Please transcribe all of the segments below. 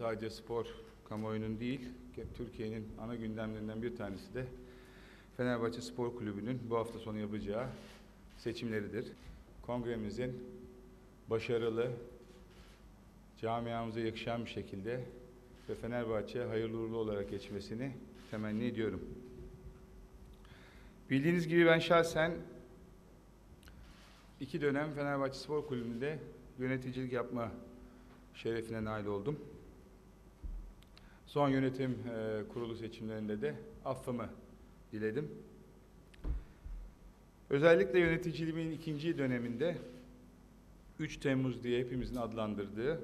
sadece spor kamuoyunun değil, Türkiye'nin ana gündemlerinden bir tanesi de Fenerbahçe Spor Kulübü'nün bu hafta sonu yapacağı seçimleridir. Kongremizin başarılı, camiamıza yakışan bir şekilde ve Fenerbahçe hayırlı uğurlu olarak geçmesini temenni ediyorum. Bildiğiniz gibi ben şahsen iki dönem Fenerbahçe Spor Kulübü'nde yöneticilik yapma şerefine nail oldum. Son yönetim e, kurulu seçimlerinde de affımı diledim. Özellikle yöneticiliğimin ikinci döneminde 3 Temmuz diye hepimizin adlandırdığı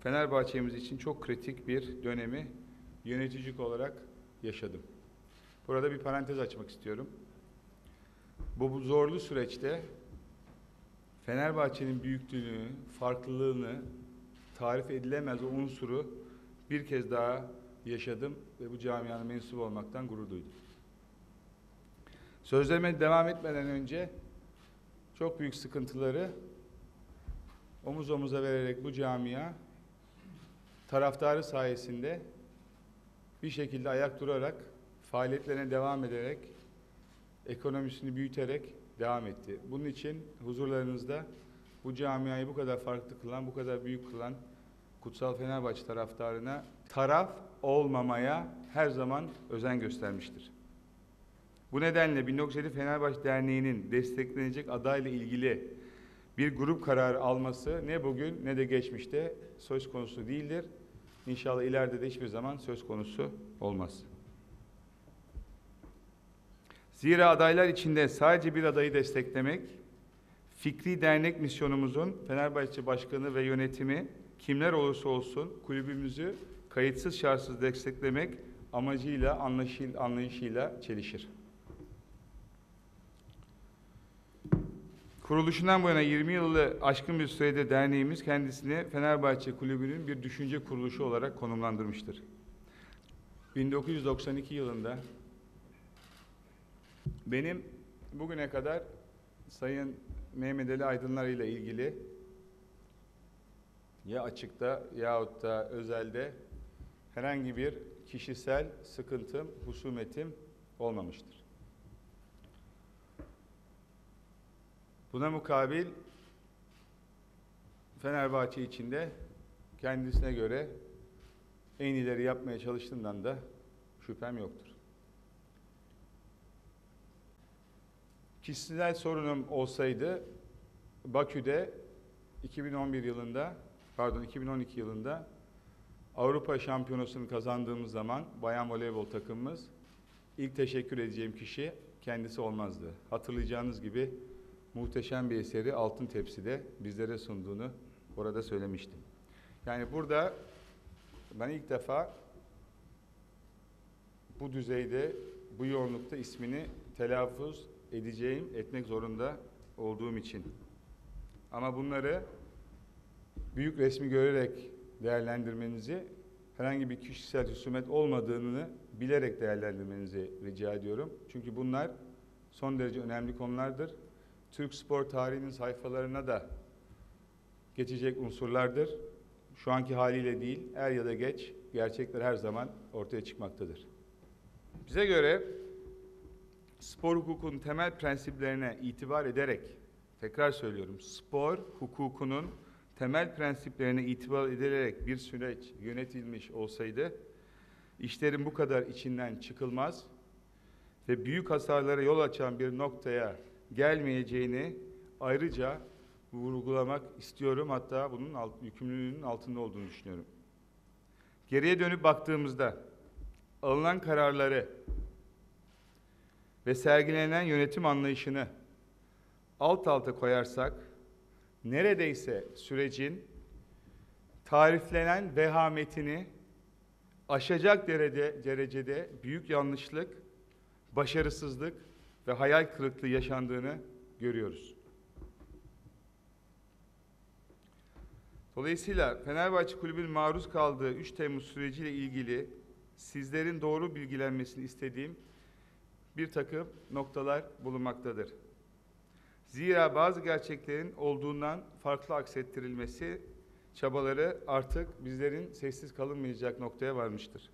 Fenerbahçe'miz için çok kritik bir dönemi yöneticilik olarak yaşadım. Burada bir parantez açmak istiyorum. Bu, bu zorlu süreçte Fenerbahçe'nin büyüklüğünü, farklılığını, tarif edilemez o unsuru bir kez daha yaşadım ve bu camianın mensubu olmaktan gurur duydum. Sözlerime devam etmeden önce çok büyük sıkıntıları omuz omuza vererek bu camia taraftarı sayesinde bir şekilde ayak durarak faaliyetlerine devam ederek ekonomisini büyüterek devam etti. Bunun için huzurlarınızda bu camiayı bu kadar farklı kılan, bu kadar büyük kılan Kutsal Fenerbahçe taraftarına taraf olmamaya her zaman özen göstermiştir. Bu nedenle 1907 Fenerbahçe Derneği'nin desteklenecek adayla ilgili bir grup kararı alması ne bugün ne de geçmişte söz konusu değildir. İnşallah ileride de hiçbir zaman söz konusu olmaz. Zira adaylar içinde sadece bir adayı desteklemek, fikri dernek misyonumuzun Fenerbahçe Başkanı ve yönetimi kimler olursa olsun kulübümüzü kayıtsız şartsız desteklemek amacıyla, anlaşıl, anlayışıyla çelişir. Kuruluşundan bu yana 20 yılı aşkın bir sürede derneğimiz kendisini Fenerbahçe Kulübü'nün bir düşünce kuruluşu olarak konumlandırmıştır. 1992 yılında benim bugüne kadar Sayın Mehmet Ali Aydınlar ile ilgili ya açıkta yahut da özelde herhangi bir kişisel sıkıntım, husumetim olmamıştır. Buna mukabil Fenerbahçe içinde kendisine göre en ileri yapmaya çalıştığından da şüphem yoktur. Kişisel sorunum olsaydı Bakü'de 2011 yılında pardon 2012 yılında Avrupa Şampiyonası'nı kazandığımız zaman bayan voleybol takımımız ilk teşekkür edeceğim kişi kendisi olmazdı. Hatırlayacağınız gibi muhteşem bir eseri altın tepside bizlere sunduğunu orada söylemiştim. Yani burada ben ilk defa bu düzeyde, bu yoğunlukta ismini telaffuz edeceğim, etmek zorunda olduğum için. Ama bunları büyük resmi görerek değerlendirmenizi, herhangi bir kişisel husumet olmadığını bilerek değerlendirmenizi rica ediyorum. Çünkü bunlar son derece önemli konulardır. Türk spor tarihinin sayfalarına da geçecek unsurlardır. Şu anki haliyle değil, er ya da geç gerçekler her zaman ortaya çıkmaktadır. Bize göre spor hukukun temel prensiplerine itibar ederek, tekrar söylüyorum, spor hukukunun temel prensiplerine itibar edilerek bir süreç yönetilmiş olsaydı, işlerin bu kadar içinden çıkılmaz ve büyük hasarlara yol açan bir noktaya gelmeyeceğini ayrıca vurgulamak istiyorum. Hatta bunun alt, yükümlülüğünün altında olduğunu düşünüyorum. Geriye dönüp baktığımızda alınan kararları ve sergilenen yönetim anlayışını alt alta koyarsak neredeyse sürecin tariflenen vehametini aşacak derecede, derecede büyük yanlışlık, başarısızlık ve hayal kırıklığı yaşandığını görüyoruz. Dolayısıyla Fenerbahçe Kulübü'nün maruz kaldığı 3 Temmuz süreciyle ilgili sizlerin doğru bilgilenmesini istediğim bir takım noktalar bulunmaktadır. Zira bazı gerçeklerin olduğundan farklı aksettirilmesi çabaları artık bizlerin sessiz kalınmayacak noktaya varmıştır.